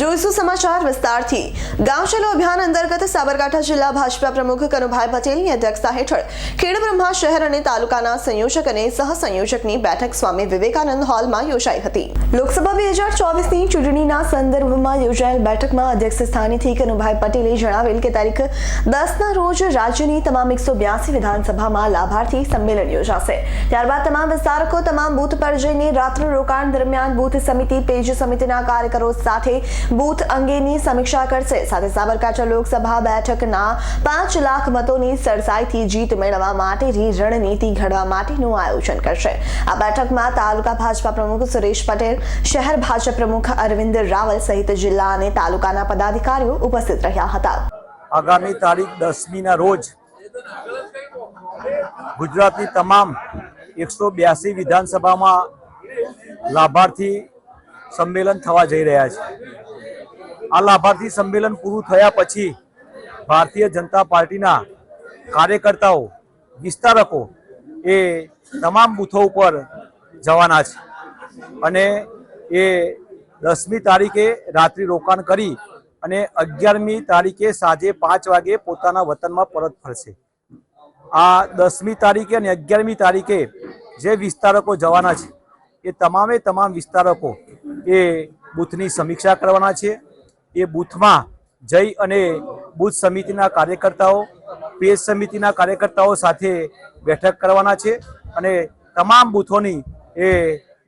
જોઈશું સમાચાર વિસ્તારથી. ગામ ચલો અભિયાન અંતર્ગત સાબરકાંઠા જિલ્લા ભાજપા પ્રમુખ કનુભાઈ પટેલની અધ્યક્ષતા હેઠળ ખેડબ્રહ્મા શહેર અને તાલુકાના સંયોજક અને સહસંયોજકની બેઠક સ્વામી વિવેકાનંદ હોલમાં યોજાઈ હતી. લોકસભા બે હજાર ચોવીસની ચૂંટણીના સંદર્ભમાં યોજાયેલ બેઠકમાં અધ્યક્ષ સ્થાનેથી કનુભાઈ પટેલે જણાવેલ કે તારીખ દસના રોજ રાજ્યની તમામ એકસો બ્યાસી વિધાનસભામાં લાભાર્થી સંમેલન યોજાશે. ત્યારબાદ તમામ વિસ્તારકો, તમામ બૂથ પર જઈને રાત્રિ રોકાણ દરમિયાન બૂથ સમિતિ, પેજ સમિતિના કાર્યકરો સાથે બૂથ અંગેની સમીક્ષા કરશે. સાથે સાબરકાંઠા લોકસભા બેઠકના પાંચ લાખ મતોની સરસાઈથી જીત મેળવવા માટેની રણનીતિ ઘડવા માટેનું આયોજન કરશે. આ બેઠકમાં તાલુકા ભાજપા પ્રમુખ સુરેશ પટેલ, શહેર ભાજપ પ્રમુખ અરવિંદ રાવલ સહિત જિલ્લા અને તાલુકાના પદાધિકારીઓ ઉપસ્થિત રહ્યા હતા. આગામી તારીખ દસમીના રોજ ગુજરાતની તમામ એકસો બ્યાસી વિધાનસભામાં લાભાર્થી સંમેલન થવા જઈ રહ્યા છે. આ લાભાર્થી સંમેલન પૂરું થયા પછી ભારતીય જનતા પાર્ટીના કાર્યકર્તાઓ, વિસ્તારકો એ તમામ બૂથો ઉપર જવાના છે. અને એ દસમી તારીખે રાત્રિ રોકાણ કરી અને અગિયારમી તારીખે સાંજે પાંચ વાગે પોતાના વતનમાં પરત ફરશે. આ દસમી તારીખે અને અગિયારમી તારીખે જે વિસ્તારકો જવાના છે, એ તમામે તમામ વિસ્તારકો એ બૂથની સમીક્ષા કરવાના છે. એ બૂથમાં જઈ અને બૂથ સમિતિના કાર્યકર્તાઓ પેજ સમિતિના કાર્યકર્તાઓ સાથે બેઠક કરવાના છે અને તમામ બૂથોની એ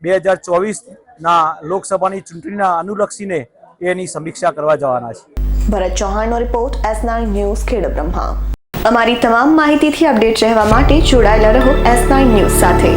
બે હજાર ચોવીસના લોકસભાની ચૂંટણીના અનુલક્ષીને એની સમીક્ષા કરવા જવાના છે. Bharat ચૌહાણનો report S nine news Khedbrahma. અમારી તમામ માહિતીથી અપડેટ રહેવા માટે જોડાયેલા રહો એસ નાઇન ન્યૂઝ સાથે.